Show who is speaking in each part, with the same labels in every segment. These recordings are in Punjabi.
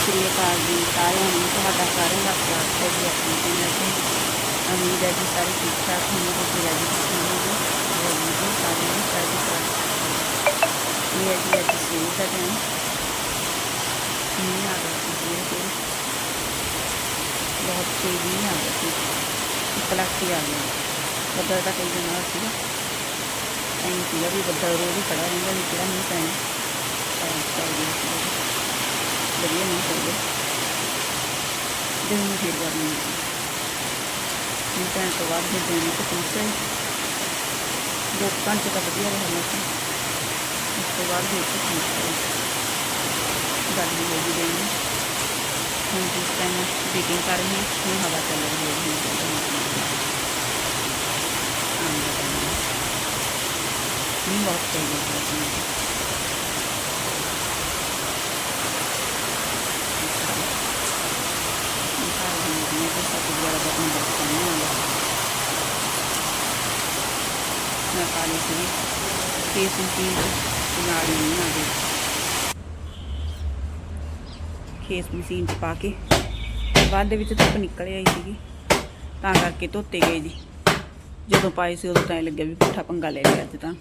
Speaker 1: ਸ੍ਰੀ ਅਕਾਲ ਜੀ ਸਾਰਿਆਂ ਨੂੰ ਤੁਹਾਡਾ ਸਾਰਿਆਂ ਦਾ ਸਵਾਗਤ ਹੈ ਜੀ ਆਪਣੀ ਚੈਨਲ ਤੇ ਉਮੀਦ ਹੈ ਕਿ ਸਾਰੇ ਠੀਕ ਠਾਕ ਹੋਣਗੇ ਤੇ ਰਾਜੀ ਖੁਸ਼ੀ ਹੋਣਗੇ ਹੋਰ ਵੀ ਸਾਰਿਆਂ ਨੂੰ ਚੜ੍ਹਦੀ ਕਲਾ ਇਹ ਹੈ ਜੀ ਅੱਜ ਸਵੇਰ ਦਾ ਟਾਈਮ ਮੀਂਹ ਆ ਗਿਆ ਸੀ ਸਵੇਰੇ ਸਵੇਰੇ ਬਹੁਤ ਤੇਜ਼ ਮੀਂਹ ਆ ਗਿਆ ਸੀ ਕਲਾਕੀ ਆ ਗਿਆ ਬੱਦਲ ਤਾਂ ਕਈ ਦਿਨ ਨਾਲ ਸੀਗਾ ਐਂ ਸੀਗਾ ਵੀ ਬੱਦਲ ਰੋਜ਼ ਹੀ ਖੜਾ ਰਹਿੰਦਾ ਵੀ ਕਿਹੜਾ ਮੀਂਹ ਪੈਣਾ ਤਾਂ ਚੱਲ ਗਿਆ ਸੀ ਵਧੀਆ ਨਹੀਂ ਕਰਦੇ ਦਿਨ ਨੂੰ ਫਿਰ ਗਰਮੀ ਹੁੰਦੀ ਹੈ ਪੈਣ ਤੋਂ ਬਾਅਦ ਫਿਰ ਦਿਨ ਨੂੰ ਪਹੁੰਚੇ ਦੋ ਘੰਟੇ ਤਾਂ ਵਧੀਆ ਰਿਹਾ ਮੌਸਮ ਉਸ ਤੋਂ ਬਾਅਦ ਫਿਰ ਪਹੁੰਚੇ ਗਰਮੀ ਹੋ ਗਈ ਦਿਨ ਨੂੰ ਹੁਣ ਜਿਸ ਟਾਈਮ ਬੇਕਿੰਗ ਕਰ ਰਹੀ ਹਾਂ ਹੁਣ ਹਵਾ ਚੱਲ ਰਹੀ ਹੈ ਹੁਣ ਚੱਲ ਰਹੀ ਹੈ ਸੀ ਕੇਸ ਮਸ਼ੀਨ ਨਾਲ ਹੀ ਨਹੀਂ ਆ ਗਈ ਕੇਸ ਮਸ਼ੀਨ ਚ ਪਾ ਕੇ ਬਾਅਦ ਦੇ ਵਿੱਚ ਧੁੱਪ ਨਿਕਲ ਆਈ ਸੀਗੀ, ਤਾਂ ਕਰਕੇ ਧੋਤੇ ਗਏ ਜੀ ਜਦੋਂ ਪਾਏ ਸੀ ਉਦੋਂ ਤਾਂ ਐਂ ਲੱਗਿਆ ਵੀ ਪੁੱਠਾ ਪੰਗਾ ਲੈ ਲਿਆ ਅੱਜ ਤਾਂ।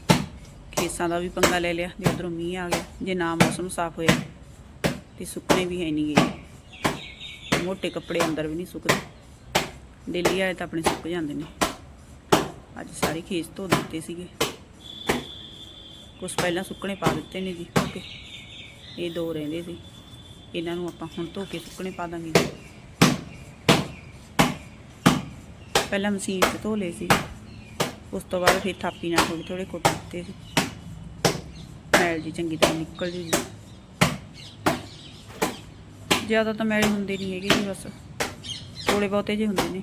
Speaker 1: ਖੇਸਾਂ ਦਾ ਵੀ ਪੰਗਾ ਲੈ ਲਿਆ, ਜੇ ਉਧਰੋਂ ਮੀਂਹ ਆ ਗਿਆ, ਜੇ ਨਾ ਮੌਸਮ ਸਾਫ਼ ਹੋਇਆ, ਤੇ ਸੁੱਕਣੇ ਵੀ ਹੈ ਨਹੀਂ ਗਏ ਮੋਟੇ ਕੱਪੜੇ ਅੰਦਰ ਵੀ ਨਹੀਂ ਸੁੱਕਦੇ। ਡੇਲੀ ਆਏ ਤਾਂ ਆਪਣੇ ਸੁੱਕ ਜਾਂਦੇ ਨੇ। ਅੱਜ ਸਾਰੇ ਖੇਸ ਧੋ ਦਿੱਤੇ ਸੀਗੇ। ਕੁਛ ਪਹਿਲਾਂ ਸੁੱਕਣੇ ਪਾ ਦਿੱਤੇ ਨੇ ਜੀ ਓਕੇ ਇਹ ਦੋ ਰਹਿੰਦੇ ਸੀ। ਇਹਨਾਂ ਨੂੰ ਆਪਾਂ ਹੁਣ ਧੋ ਕੇ ਸੁੱਕਣੇ ਪਾ ਦਾਂਗੇ ਜੀ। ਪਹਿਲਾਂ ਮਸ਼ੀਨ 'ਚ ਧੋ ਲਏ ਸੀ। ਉਸ ਤੋਂ ਬਾਅਦ ਫਿਰ ਥਾਪੀ ਨਾਲ ਥੋੜੇ ਥੋੜੇ ਕੁੱਟ ਦਿੱਤੇ ਸੀ। ਮੈਲ ਜੀ ਚੰਗੀ ਤਰ੍ਹਾਂ ਨਿਕਲ ਜੂ ਜੀ। ਜ਼ਿਆਦਾ ਤਾਂ ਮੈਲ ਹੁੰਦੇ ਨਹੀਂ ਹੈਗੇ ਜੀ ਬਸ। ਥੋੜੇ ਬਹੁਤੇ ਜਿਹੇ ਹੁੰਦੇ ਨੇ।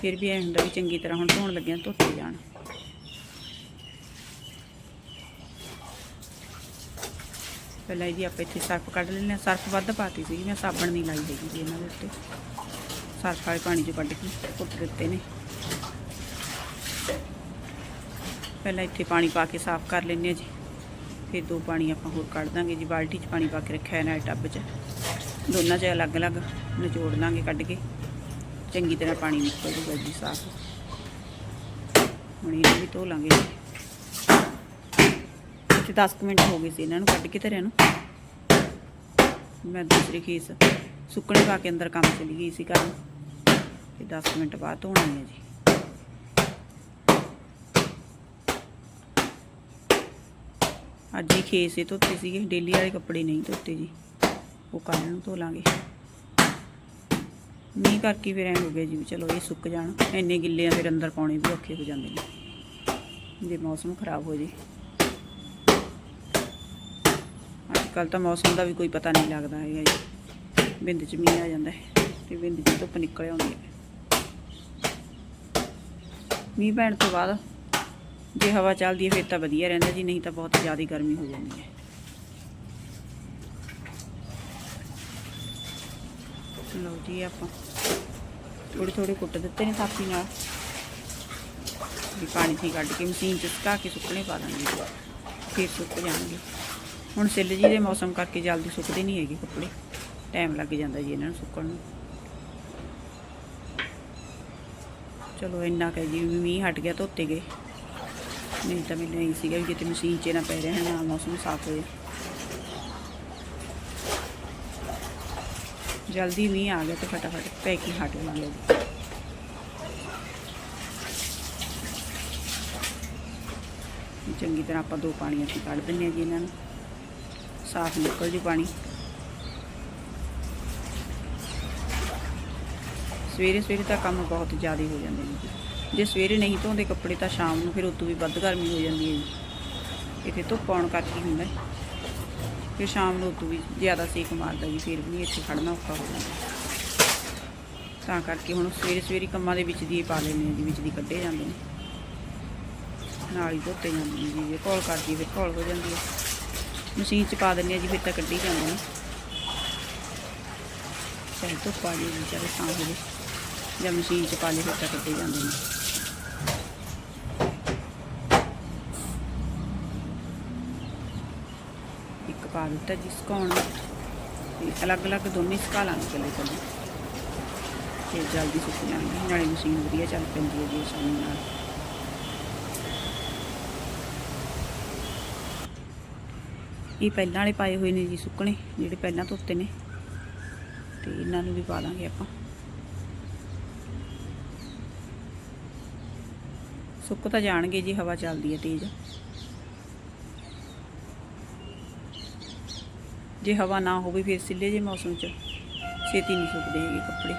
Speaker 1: ਫਿਰ ਵੀ ਐ ਹੁੰਦਾ ਵੀ ਚੰਗੀ ਤਰ੍ਹਾਂ ਹੁਣ ਧੋਣ ਲੱਗਿਆ ਧੋਤੇ ਜਾਣ। ਪਹਿਲਾਂ ਇਹਦੀ ਆਪਾਂ ਇੱਥੇ ਸਰਫ ਕੱਢ ਲੈਂਦੇ ਹਾਂ। ਸਰਫ ਵੱਧ ਪਾਤੀ ਸੀ ਮੈਂ ਸਾਬਣ ਨਹੀਂ ਲਾਈ ਹੈਗੀ ਜੀ ਇਹਨਾਂ ਦੇ ਉੱਤੇ। ਸਰਫ ਵਾਲੇ ਪਾਣੀ 'ਚ ਕੱਢ ਕੇ ਕੁੱਟ ਦਿੱਤੇ ਨੇ। ਪਹਿਲਾਂ ਇੱਥੇ ਪਾਣੀ ਪਾ ਕੇ ਸਾਫ਼ ਕਰ ਲੈਂਦੇ ਹਾਂ ਜੀ। ਫਿਰ ਦੋ ਪਾਣੀ ਆਪਾਂ ਹੋਰ ਕੱਢ ਦਾਂਗੇ ਜੀ। ਬਾਲਟੀ 'ਚ ਪਾਣੀ ਪਾ ਕੇ ਰੱਖਿਆ ਹੈ ਨਾਲ ਟੱਬ 'ਚ। ਦੋਨਾਂ 'ਚ ਅਲੱਗ-ਅਲੱਗ ਨਿਚੋੜ ਲਾਂਗੇ ਕੱਢ ਕੇ। ਚੰਗੀ ਤਰ੍ਹਾਂ ਪਾਣੀ ਨਿਕਲ ਜੂਗਾ ਜੀ ਸਾਫ਼। ਹੁਣ ਇਹਨੂੰ ਵੀ ਧੋ ਲਾਂਗੇ। ਜੀ ਇੱਥੇ 10 ਕੁ ਮਿੰਟ ਹੋ ਗਏ ਸੀ ਇਹਨਾਂ ਨੂੰ ਕੱਢ ਕੇ ਧਰਿਆ ਨੂੰ। ਮੈਂ ਦੂਸਰੀ ਖੇਸ ਸੁੱਕਣੇ ਪਾ ਕੇ ਅੰਦਰ ਕੰਮ ਚਲੀ ਗਈ ਸੀ ਕਰਨ ਤੇ 10 ਮਿੰਟ ਬਾਅਦ ਧੋਣੀ ਹੈ ਜੀ। ਅੱਜ ਹੀ ਖੇਸ ਇਹ ਧੋਤੇ ਸੀਗੇ। ਡੇਲੀ ਵਾਲੇ ਕੱਪੜੇ ਨਹੀਂ ਧੋਤੇ ਜੀ। ਉਹ ਕੱਲ੍ਹ ਨੂੰ ਧੋ ਲਾਂਗੇ। ਮੀਂਹ ਕਰਕੇ ਫਿਰ ਐਂ ਹੋ ਗਿਆ ਜੀ ਵੀ ਚਲੋ ਇਹ ਸੁੱਕ ਜਾਣ। ਇੰਨੇ ਗਿੱਲੇ ਆ, ਫਿਰ ਅੰਦਰ ਪਾਉਣੇ ਵੀ ਔਖੇ ਹੋ ਜਾਂਦੇ ਨੇ। ਜੇ ਮੌਸਮ ਖਰਾਬ ਹੋ ਜੇ। ਅੱਜ ਕੱਲ ਤਾਂ ਮੌਸਮ ਦਾ ਵੀ ਕੋਈ ਪਤਾ ਨਹੀਂ ਲੱਗਦਾ ਹੈਗਾ ਜੀ। ਬਿੰਦ ਚ ਮੀਂਹ ਆ ਜਾਂਦਾ ਹੈ ਤੇ ਬਿੰਦ ਚ ਧੁੱਪ ਨਿਕਲ ਆਉਂਦੀ ਹੈ। ਮੀਂਹ ਪੈਣ ਤੋਂ ਬਾਅਦ ਜੇ ਹਵਾ ਚੱਲਦੀ ਹੈ, ਫਿਰ ਤਾਂ ਵਧੀਆ ਰਹਿੰਦਾ ਜੀ, ਨਹੀਂ ਤਾਂ ਬਹੁਤ ਜ਼ਿਆਦਾ ਗਰਮੀ ਹੋ ਜਾਂਦੀ ਹੈ। ਲਓ ਜੀ ਆਪਾਂ। ਥੋੜੇ ਥੋੜੇ ਕੁੱਟ ਦਿੱਤੇ ਨੇ ਥਾਪੀ ਨਾਲ। ਵੀ ਪਾਣੀ ਸੀ ਕੱਢ ਕੇ ਮਸ਼ੀਨ ਚ ਸੁਕਾ ਕੇ ਸੁੱਕਣੇ ਪਾ ਦਾਂਗੇ ਫਿਰ ਸੁੱਕ ਜਾਣਗੇ। ਹੁਣ ਸਿੱਲ ਜੀ ਦੇ ਮੌਸਮ ਕਰਕੇ ਜਲਦੀ ਸੁੱਕਦੇ ਨਹੀਂ ਹੈਗੇ ਕੱਪੜੇ। ਟਾਈਮ ਲੱਗ ਜਾਂਦਾ ਜੀ ਇਹਨਾਂ ਨੂੰ ਸੁੱਕਣ ਨੂੰ। ਚਲੋ ਇੰਨਾ ਕਹਿ ਜੀ, ਵੀ ਮੀਂਹ ਹਟ ਗਿਆ, ਧੋਤੇ ਗਏ। ਨਹੀਂ ਤਾਂ ਮੈਨੂੰ ਇਹ ਸੀਗਾ ਵੀ ਕਿਤੇ ਮਸ਼ੀਨ 'ਚ ਨਾ ਪੈ ਰਿਹਾ ਨਾ ਮੌਸਮ ਸਾਫ਼ ਹੋਏ। ਜਲਦੀ ਮੀਂਹ ਆ ਗਿਆ ਤੇ ਫਟਾਫਟ ਪੈ ਕੇ ਹਟ ਗਿਆ ਚੰਗੀ ਤਰ੍ਹਾਂ ਆਪਾਂ ਦੋ ਪਾਣੀ ਅਸੀਂ ਕੱਢ ਦਿੰਨੇ ਆ ਜੀ ਇਹਨਾਂ ਨੂੰ। ਸਾਫ਼ ਨਿਕਲ ਜੂ ਪਾਣੀ। ਸਵੇਰੇ ਸਵੇਰੇ ਤਾਂ ਕੰਮ ਬਹੁਤ ਜ਼ਿਆਦਾ ਹੋ ਜਾਂਦੇ ਨੇ ਜੀ। ਜੇ ਸਵੇਰੇ ਨਹੀਂ ਧੋਂਦੇ ਕੱਪੜੇ ਤਾਂ ਸ਼ਾਮ ਨੂੰ ਫਿਰ ਉਦੋਂ ਵੀ ਵੱਧ ਗਰਮੀ ਹੋ ਜਾਂਦੀ ਹੈ ਜੀ। ਇੱਥੇ ਧੁੱਪ ਆਉਣ ਕਰਕੇ ਹੁੰਦਾ ਹੈ। ਫਿਰ ਸ਼ਾਮ ਨੂੰ ਉਦੋਂ ਵੀ ਜ਼ਿਆਦਾ ਸੇਕ ਮਾਰਦਾ ਜੀ, ਫਿਰ ਵੀ ਨਹੀਂ ਇੱਥੇ ਖੜਨਾ ਔਖਾ ਹੋ ਜਾਂਦਾ। ਤਾਂ ਕਰਕੇ ਹੁਣ ਸਵੇਰੇ ਸਵੇਰੇ ਕੰਮਾਂ ਦੇ ਵਿੱਚ ਦੀ ਪਾ ਲੈਂਦੇ ਹਾਂ ਜੀ, ਵਿੱਚ ਦੀ ਕੱਢੇ ਜਾਂਦੇ ਨੇ। ਨਾਲ ਹੀ ਧੋਤੇ ਜਾਂਦੇ ਨੇ ਜੀ, ਜੇ ਘੋਲ ਕਰਦੀ ਫਿਰ ਘੋਲ ਹੋ ਜਾਂਦੀ ਹੈ। ਮਸ਼ੀਨ 'ਚ ਪਾ ਦਿੰਦੇ ਆ ਜੀ, ਫਿਰ ਤਾਂ ਕੱਢੀ ਜਾਂਦੇ ਨੇ। ਚਾਹੇ ਧੁੱਪ ਆ ਜੀ ਚਾਹੇ ਛਾਂ ਹੋ ਜਾਏ ਜਾਂ ਮਸ਼ੀਨ 'ਚ ਪਾ ਲਏ ਫਿਰ ਤਾਂ ਕੱਢੇ ਜਾਂਦੇ ਨੇ ਇੱਕ ਪਾ ਦਿੱਤਾ ਜੀ ਸੁਕਾਉਣ ਤੇ ਅਲੱਗ-ਅਲੱਗ ਦੋਨੇ ਸੁਕਾ ਲਾਂਗੇ ਇਕੱਲੇ ਇਕੱਲੇ ਤੇ ਜਲਦੀ ਸੁੱਕ ਜਾਣਗੇ ਨਾਲੇ ਮਸ਼ੀਨ ਵਧੀਆ ਚੱਲ ਪੈਂਦੀ ਹੈ ਜੀ ਆਸਾਨੀ ਨਾਲ। ਇਹ ਪਹਿਲਾਂ ਵਾਲੇ ਪਾਏ ਹੋਏ ਨੇ ਜੀ ਸੁੱਕਣੇ, ਜਿਹੜੇ ਪਹਿਲਾਂ ਧੋਤੇ ਨੇ। ਤੇ ਇਹਨਾਂ ਨੂੰ ਵੀ ਪਾ ਦਾਂਗੇ ਆਪਾਂ। ਸੁੱਕ ਤਾਂ ਜਾਣਗੇ ਜੀ, ਹਵਾ ਚੱਲਦੀ ਹੈ ਤੇਜ਼। ਜੇ ਹਵਾ ਨਾ ਹੋਵੇ ਫਿਰ ਸਿੱਲੇ ਜੇ ਮੌਸਮ 'ਚ ਛੇਤੀ ਨਹੀਂ ਸੁੱਕਦੇ ਹੈਗੇ ਕੱਪੜੇ।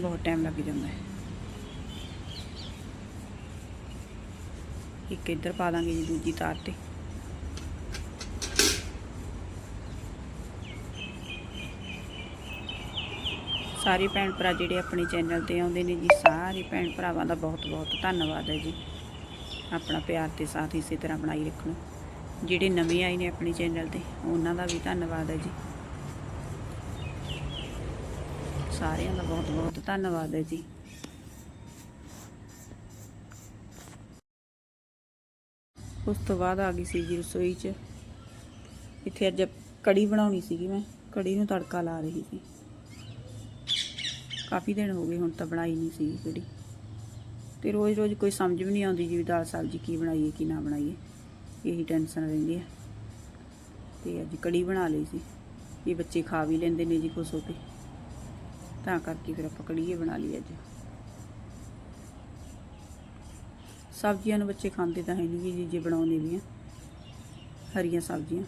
Speaker 1: ਬਹੁਤ ਟਾਈਮ ਲੱਗ ਜਾਂਦਾ ਹੈ। ਇੱਕ ਇੱਧਰ ਪਾ ਦਾਂਗੇ ਜੀ ਦੂਜੀ ਤਾਰ ਤੇ। ਸਾਰੇ ਭੈਣ ਭਰਾ ਜਿਹੜੇ ਆਪਣੇ ਚੈਨਲ ਤੇ ਆਉਂਦੇ ਨੇ ਜੀ, ਸਾਰੇ ਭੈਣ ਭਰਾਵਾਂ ਦਾ ਬਹੁਤ ਬਹੁਤ ਧੰਨਵਾਦ ਹੈ ਜੀ। ਆਪਣਾ ਪਿਆਰ ਤੇ ਸਾਥ ਇਸੇ ਤਰ੍ਹਾਂ ਬਣਾਈ ਰੱਖਣਾ। ਜਿਹੜੇ ਨਵੇਂ ਆਏ ਨੇ ਆਪਣੇ ਚੈਨਲ ਤੇ, ਉਹਨਾਂ ਦਾ ਵੀ ਧੰਨਵਾਦ ਹੈ ਜੀ। ਸਾਰਿਆਂ ਦਾ ਬਹੁਤ ਬਹੁਤ ਧੰਨਵਾਦ ਹੈ ਜੀ। ਉਸ ਤੋਂ ਬਾਅਦ ਆ ਗਈ ਸੀ ਜੀ ਰਸੋਈ 'ਚ। ਇੱਥੇ ਅੱਜ ਕੜੀ ਬਣਾਉਣੀ ਸੀਗੀ ਮੈਂ, ਕੜੀ ਨੂੰ ਤੜਕਾ ਲਾ ਰਹੀ ਸੀ। ਕਾਫੀ ਦਿਨ ਹੋ ਗਏ ਹੁਣ ਤਾਂ ਬਣਾਈ ਨਹੀਂ ਸੀ ਕੜੀ। ਤੇ ਰੋਜ਼-ਰੋਜ਼ ਕੋਈ ਸਮਝ ਵੀ ਨਹੀਂ ਆਉਂਦੀ ਜੀ ਵੀ ਦਾਲ ਸਬਜ਼ੀ ਕੀ ਬਣਾਈਏ, ਕੀ ਨਾ ਬਣਾਈਏ। ਇਹੀ ਟੈਨਸ਼ਨ ਰਹਿੰਦੀ ਹੈ ਤੇ ਅੱਜ ਕੜੀ ਬਣਾ ਲਈ ਸੀ। ਇਹ ਬੱਚੇ ਖਾ ਵੀ ਲੈਂਦੇ ਨੇ ਜੀ ਖੁਸ਼ ਹੋ ਕੇ ਤਾਂ ਕਰਕੇ ਫਿਰ ਆਪਾਂ ਕੜੀ ਇਹ ਬਣਾ ਲਈ ਅੱਜ। ਸਬਜ਼ੀਆਂ ਨੂੰ ਬੱਚੇ ਖਾਂਦੇ ਤਾਂ ਹੈ ਨਹੀਂ ਜੀ, ਜੇ ਬਣਾਉਂਦੇ ਵੀ ਆ। ਹਰੀਆਂ ਸਬਜ਼ੀਆਂ।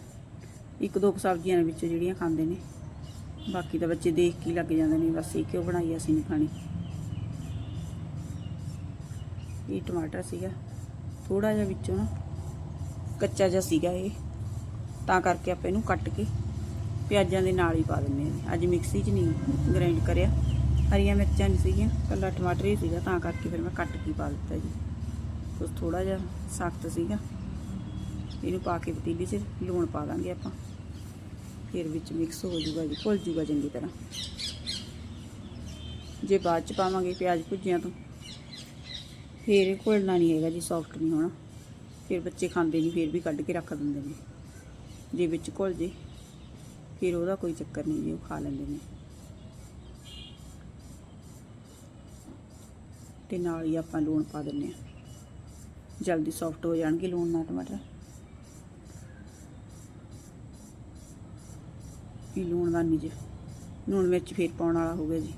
Speaker 1: ਇੱਕ ਦੋ ਕੁ ਸਬਜ਼ੀਆਂ ਨੇ ਵਿੱਚ ਜਿਹੜੀਆਂ ਖਾਂਦੇ ਨੇ। ਬਾਕੀ ਤਾਂ ਬੱਚੇ ਦੇਖ ਕੇ ਲੱਗ ਜਾਂਦੇ ਨੇ, ਬਸ ਇਹ ਕਿਉਂ ਬਣਾਈ ਅਸੀਂ ਨਹੀਂ ਖਾਣੀ। ਇਹ ਟਮਾਟਰ ਸੀਗਾ। ਥੋੜਾ ਜਿਹਾ ਵਿੱਚੋਂ ਨਾ ਕੱਚਾ ਜਿਹਾ ਸੀਗਾ ਇਹ। ਤਾਂ ਕਰਕੇ ਆਪਾਂ ਇਹਨੂੰ ਕੱਟ ਕੇ ਪਿਆਜ਼ਾਂ ਦੇ ਨਾਲ ਹੀ ਪਾ ਦਿੰਦੇ ਹਾਂ। ਅੱਜ ਮਿਕਸੀ 'ਚ ਨਹੀਂ ਗ੍ਰਾਈਂਡ ਕਰਿਆ। ਹਰੀਆਂ ਮਿਰਚਾਂ ਨਹੀਂ ਸੀਗੀਆਂ ਕੱਲਾ ਟਮਾਟਰ ਹੀ ਸੀਗਾ, ਤਾਂ ਕਰਕੇ ਫਿਰ ਮੈਂ ਕੱਟ ਕੇ ਪਾ ਦਿੱਤਾ ਜੀ। ਉਸ ਥੋੜਾ ਜਿਹਾ ਸਖਤ ਸੀਗਾ। ਇਹਨੂੰ ਪਾ ਕੇ ਪਤੀਲੀ 'ਚ ਲੂਣ ਪਾ ਦਾਂਗੇ ਆਪਾਂ। ਫਿਰ ਵਿੱਚ ਮਿਕਸ ਹੋ ਜੂਗਾ ਜੀ, ਘੁਲ ਜੂਗਾ ਚੰਗੀ ਤਰ੍ਹਾਂ। ਜੇ ਬਾਅਦ 'ਚ ਪਾਵਾਂਗੇ ਪਿਆਜ਼ ਭੁੱਜਿਆਂ ਤੋਂ, ਫਿਰ ਇਹ ਘੁਲਣਾ ਨਹੀਂ ਹੈਗਾ ਜੀ ਸੌਫਟ ਨਹੀਂ ਹੋਣਾ। ਫਿਰ ਬੱਚੇ ਖਾਂਦੇ ਨਹੀਂ, ਫਿਰ ਵੀ ਕੱਢ ਕੇ ਰੱਖ ਦਿੰਦੇ ਨੇ। ਜੇ ਵਿੱਚ ਘੁਲ ਜੇ, ਫਿਰ ਉਹਦਾ ਕੋਈ ਚੱਕਰ ਨਹੀਂ ਜੀ, ਉਹ ਖਾ ਲੈਂਦੇ ਨੇ। ਤੇ ਨਾਲ ਹੀ ਆਪਾਂ ਲੂਣ ਪਾ ਦਿੰਨੇ ਆ ਜਲਦੀ ਸੌਫਟ ਹੋ ਜਾਣਗੇ ਲੂਣ ਨਾਲ ਟਮਾਟਰ। ਇਹ ਲੂਣ ਦਾ ਨਹੀਂ ਜੀ। ਲੂਣ ਮਿਰਚ ਫੇਰ ਪਾਉਣ ਵਾਲਾ ਹੋ ਗਿਆ ਜੀ।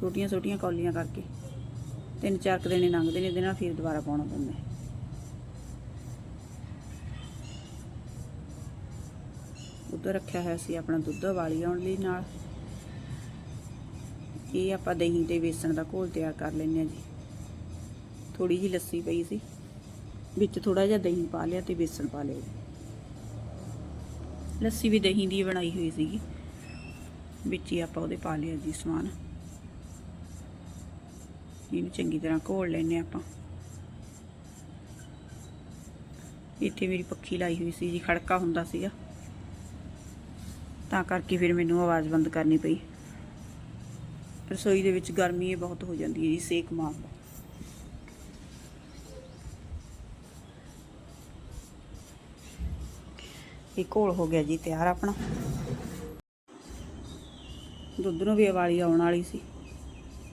Speaker 1: ਛੋਟੀਆਂ ਛੋਟੀਆਂ ਕੌਲੀਆਂ ਕਰਕੇ। ਤਿੰਨ ਚਾਰ ਕੁ ਦਿਨੇ ਲੰਘਦੇ ਨੇ, ਇਹਦੇ ਨਾਲ ਫਿਰ ਦੁਬਾਰਾ ਪਾਉਣਾ ਪੈਂਦਾ ਹੈ। ਰੱਖਿਆ ਹੋਇਆ ਸੀ ਆਪਣਾ ਦੁੱਧ ਵਾਲੀ ਆਉਣ ਲਈ ਨਾਲ। ਇਹ ਆਪਾਂ ਦਹੀਂ ਤੇ ਵੇਸਣ ਦਾ ਘੋਲ ਤਿਆਰ ਕਰ ਲੈਂਦੇ ਆ ਜੀ। ਥੋੜੀ ਜੀ ਲੱਸੀ ਪਈ ਸੀ, ਵਿੱਚ ਥੋੜਾ ਜਿਹਾ ਦਹੀਂ ਪਾ ਲਿਆ ਤੇ ਵੇਸਣ ਪਾ ਲਿਆ। ਲੱਸੀ ਵੀ ਦਹੀਂ ਦੀ ਬਣਾਈ ਹੋਈ ਸੀਗੀ। ਵਿੱਚ ਹੀ ਆਪਾਂ ਉਹਦੇ ਪਾ ਲਿਆ ਜੀ ਸਮਾਨ। ਇਹਨੂੰ ਚੰਗੀ ਤਰ੍ਹਾਂ ਘੋਲ ਲੈਨੇ ਆਪਾਂ। ਇੱਥੇ ਮੇਰੀ ਪੱਖੀ ਲਾਈ ਹੋਈ ਸੀ ਜੀ, ਖੜਕਾ ਹੁੰਦਾ ਸੀਗਾ। ਤਾਂ ਕਰਕੇ ਫਿਰ ਮੈਨੂੰ ਆਵਾਜ਼ ਬੰਦ ਕਰਨੀ ਪਈ। ਰਸੋਈ ਦੇ ਵਿੱਚ ਗਰਮੀ ਇਹ ਬਹੁਤ ਹੋ ਜਾਂਦੀ ਹੈ ਜੀ, ਸੇਕ ਮਾਰਦਾ ਇਹ ਘੋਲ ਹੋ ਗਿਆ ਜੀ, ਤਿਆਰ ਆਪਣਾ। ਦੁੱਧ ਨੂੰ ਵੀ ਉਬਾਲੀ ਆਉਣ ਵਾਲੀ ਸੀ।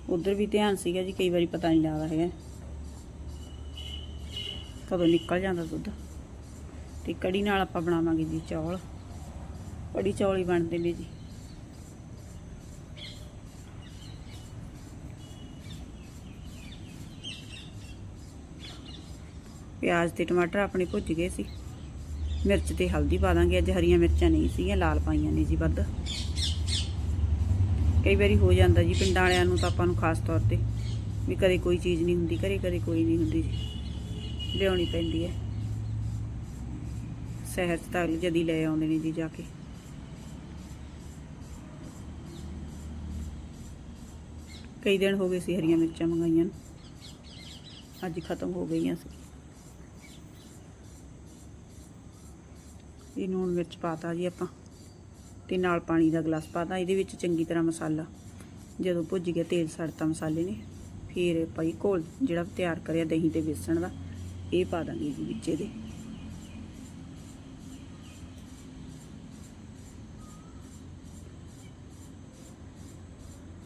Speaker 1: ਉਧਰ ਵੀ ਧਿਆਨ ਸੀਗਾ ਜੀ, ਕਈ ਵਾਰੀ ਪਤਾ ਨਹੀਂ ਲੱਗਦਾ ਹੈਗਾ। ਕਦੋਂ ਨਿਕਲ ਜਾਂਦਾ ਦੁੱਧ। ਤੇ ਕੜੀ ਨਾਲ ਆਪਾਂ ਬਣਾਵਾਂਗੇ ਜੀ ਚੌਲ। ਕੜੀ ਚੌਲ ਹੀ ਬਣਦੇ ਨੇ ਜੀ। ਪਿਆਜ਼ ਤੇ ਟਮਾਟਰ ਆਪਣੇ ਭੁੱਜ ਗਏ ਸੀ। ਮਿਰਚ ਤੇ ਹਲਦੀ ਪਾ ਦਾਂਗੇ। ਅੱਜ ਹਰੀਆਂ ਮਿਰਚਾਂ ਨਹੀਂ ਸੀਗੀਆਂ, ਲਾਲ ਪਾਈਆਂ ਨੇ ਜੀ ਵੱਧ। ਕਈ ਵਾਰੀ ਹੋ ਜਾਂਦਾ ਜੀ, ਪਿੰਡਾਂ ਵਾਲਿਆਂ ਨੂੰ ਤਾਂ ਆਪਾਂ ਨੂੰ ਖਾਸ ਤੌਰ ਤੇ ਵੀ ਕਦੇ ਕੋਈ ਚੀਜ਼ ਨਹੀਂ ਹੁੰਦੀ, ਘਰੇ ਕਦੇ ਕੋਈ ਨਹੀਂ ਹੁੰਦੀ ਜੀ। ਲਿਆਉਣੀ ਪੈਂਦੀ ਹੈ। ਸ਼ਹਿਰ 'ਚ ਤਾਂ ਜਦੀ ਲੈ ਆਉਂਦੇ ਨੇ ਜੀ ਜਾ ਕੇ। ਕਈ ਦਿਨ ਹੋ ਗਏ ਸੀ ਹਰੀਆਂ ਮਿਰਚਾਂ ਮੰਗਾਈਆਂ ਨੂੰ। ਅੱਜ ਖਤਮ ਹੋ ਗਈਆਂ ਸੀ। ਇਹ ਨੂਣ ਮਿਰਚ ਪਾਤਾ ਜੀ ਆਪਾਂ। ਤੇ ਨਾਲ ਪਾਣੀ ਦਾ ਗਲਾਸ ਪਾਤਾ ਇਹਦੇ ਵਿੱਚ ਚੰਗੀ ਤਰ੍ਹਾਂ ਮਸਾਲਾ। ਜਦੋਂ ਭੁੱਜ ਗਿਆ, ਤੇਲ ਸੜਤਾ ਮਸਾਲੇ ਨੇ। ਫਿਰ ਭਾਈ ਕੋਲ ਜਿਹੜਾ ਤਿਆਰ ਕਰਿਆ, ਦਹੀਂ ਤੇ ਬੇਸਣ ਦਾ, ਇਹ ਪਾ ਦਾਂਗੇ ਜੀ ਵਿੱਚ ਇਹਦੇ।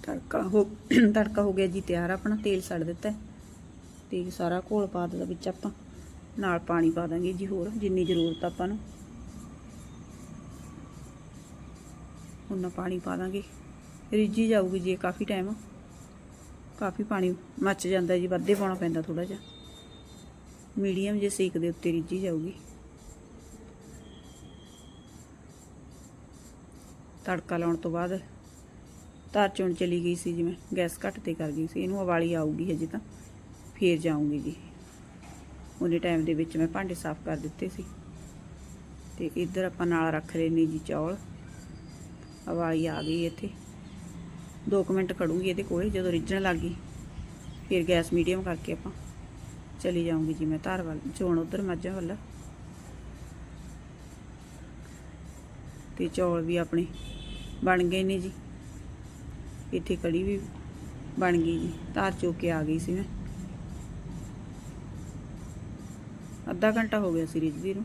Speaker 1: ਤੜਕਾ ਹੋ ਤੜਕਾ ਹੋ ਗਿਆ ਜੀ ਤਿਆਰ ਆਪਣਾ, ਤੇਲ ਸੜ ਦਿੱਤਾ। ਤੇ ਸਾਰਾ ਘੋਲ ਪਾ ਦਿੱਤਾ ਵਿੱਚ ਆਪਾਂ। ਨਾਲ ਪਾਣੀ ਪਾ ਦਾਂਗੇ ਜੀ ਹੋਰ, ਜਿੰਨੀ ਜ਼ਰੂਰਤ ਆਪਾਂ ਨੂੰ। ਉਹਨਾਂ ਪਾਣੀ ਪਾ ਦਾਂਗੇ। ਰਿੱਝੀ ਜਾਊਗੀ ਜੀ ਇਹ ਕਾਫੀ ਟਾਈਮ ਕਾਫੀ ਪਾਣੀ ਮੱਚ ਜਾਂਦਾ ਜੀ, ਵੱਧੇ ਪਾਉਣਾ ਪੈਂਦਾ ਥੋੜਾ ਜਿਹਾ। ਮੀਡੀਅਮ ਜੇ ਸੇਕ ਦੇ ਉੱਤੇ ਰਿੱਝੀ ਜਾਊਗੀ। ਤੜਕਾ ਲਾਉਣ ਤੋਂ ਬਾਅਦ ਧਾਰ ਚੁਣ ਚਲੀ ਗਈ ਸੀ ਜਿਵੇਂ ਗੈਸ ਘੱਟ ਤੇ ਕਰ ਗਈ ਸੀ, ਇਹਨੂੰ ਉਬਾਲੀ ਆਊਗੀ ਹਜੇ ਤਾਂ, ਫੇਰ ਜਾਊਂਗੀ ਜੀ। ਉਹਨੇ ਟਾਈਮ ਦੇ ਵਿੱਚ ਮੈਂ ਭਾਂਡੇ ਸਾਫ਼ ਕਰ ਦਿੱਤੇ ਸੀ। ਤੇ ਇੱਧਰ ਆਪਾਂ ਨਾਲ ਰੱਖ ਰਹੇ ਨੇ ਜੀ ਚੌਲ। ਆਵਾਜ਼ ਆ ਗਈ ਇੱਥੇ। 2 ਮਿੰਟ ਖੜੂਗੀ ਇਹਦੇ ਕੋਲੇ, ਜਦੋਂ ਰਿੱਝਣ ਲੱਗ ਗਈ, ਫਿਰ ਗੈਸ ਮੀਡੀਅਮ ਕਰਕੇ ਆਪਾਂ ਚਲੀ ਜਾਊਂਗੀ ਜੀ ਮੈਂ ਧਾਰ ਵੱਲ। ਚੋਣ ਉਧਰ ਮੱਝਾਂ ਵੱਲ। ਤੇ ਚੌਲ ਵੀ ਆਪਣੇ ਬਣ ਗਏ ਨੇ ਜੀ। ਇੱਥੇ ਕੜੀ ਵੀ ਬਣ ਗਈ ਜੀ। ਧਾਰ ਚੋ ਕੇ ਆ ਗਈ ਸੀ ਮੈਂ। ਅੱਧਾ ਘੰਟਾ ਹੋ ਗਿਆ ਸੀ ਰਿੱਝਦੀ ਨੂੰ।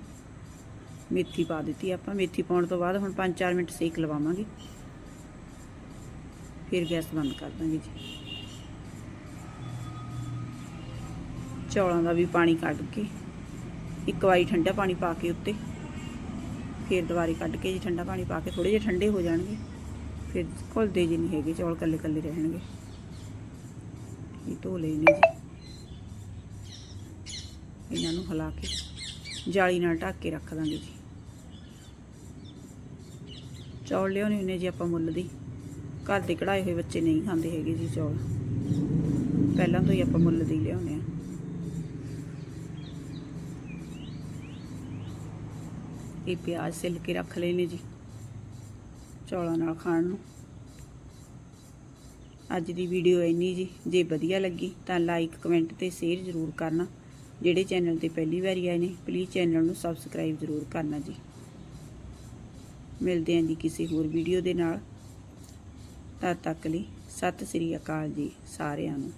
Speaker 1: ਮੇਥੀ ਪਾ ਦਿੱਤੀ ਆਪਾਂ, ਮੇਥੀ ਪਾਉਣ ਤੋਂ ਬਾਅਦ ਹੁਣ 5-4 ਮਿੰਟ ਸੇਕ ਲਵਾਵਾਂਗੇ। ਫਿਰ ਗੈਸ ਬੰਦ ਕਰ ਦਾਂਗੇ ਜੀ। ਚੌਲਾਂ ਦਾ ਵੀ ਪਾਣੀ ਕੱਢ ਕੇ, ਇੱਕ ਵਾਰੀ ਠੰਡਾ ਪਾਣੀ ਪਾ ਕੇ ਉੱਤੇ, ਫਿਰ ਦੁਬਾਰੇ ਕੱਢ ਕੇ ਜੀ ਠੰਡਾ ਪਾਣੀ ਪਾ ਕੇ ਥੋੜੇ ਜਿਹੇ ਠੰਡੇ ਹੋ ਜਾਣਗੇ। ਫਿਰ ਘੁਲਦੇ ਜੀ ਨਹੀਂ ਹੈਗੇ, ਚੌਲ ਕੱਲੇ ਕੱਲੇ ਰਹਿਣਗੇ। ਇਹ ਧੋ ਲਏ ਨੇ ਜੀ। ਇਹਨਾਂ ਨੂੰ ਹਿਲਾ ਕੇ ਜਾਲੀ ਨਾਲ ਢੱਕ ਕੇ ਰੱਖ ਦਾਂਗੇ ਜੀ। ਚੌਲ ਲਿਆਉਣੇ ਹੁੰਦੇ ਜੀ ਆਪਾਂ ਮੁੱਲ ਦੀ। ਘਰ ਦੇ ਕਢਾਏ ਹੋਏ ਬੱਚੇ ਨਹੀਂ ਖਾਂਦੇ ਹੈਗੇ ਜੀ ਚੌਲ। ਪਹਿਲਾਂ ਤੋਂ ਹੀ ਆਪਾਂ ਮੁੱਲ ਦੀ ਲਿਆਉਣੇ ਆ। ਇਹ ਪਿਆਜ਼ ਸਿਲ ਕੇ ਰੱਖ ਲਏ ਨੇ ਜੀ, ਚੌਲਾਂ ਨਾਲ ਖਾਣ ਨੂੰ। ਅੱਜ ਦੀ ਵੀਡੀਓ ਇੰਨੀ ਜੀ, ਜੇ ਵਧੀਆ ਲੱਗੀ ਤਾਂ ਲਾਈਕ ਕਮੈਂਟ ਤੇ ਸ਼ੇਅਰ ਜ਼ਰੂਰ ਕਰਨਾ। ਜਿਹੜੇ ਚੈਨਲ ਤੇ ਪਹਿਲੀ ਵਾਰੀ ਆਏ ਨੇ ਪਲੀਜ਼ ਚੈਨਲ ਨੂੰ ਸਬਸਕ੍ਰਾਈਬ ਜ਼ਰੂਰ ਕਰਨਾ ਜੀ। ਮਿਲਦੇ ਹਾਂ ਜੀ ਕਿਸੇ ਹੋਰ ਵੀਡੀਓ ਦੇ ਨਾਲ। ਤਦ ਤੱਕ ਲਈ ਸਤਿ ਸ੍ਰੀ ਅਕਾਲ ਜੀ ਸਾਰਿਆਂ ਨੂੰ।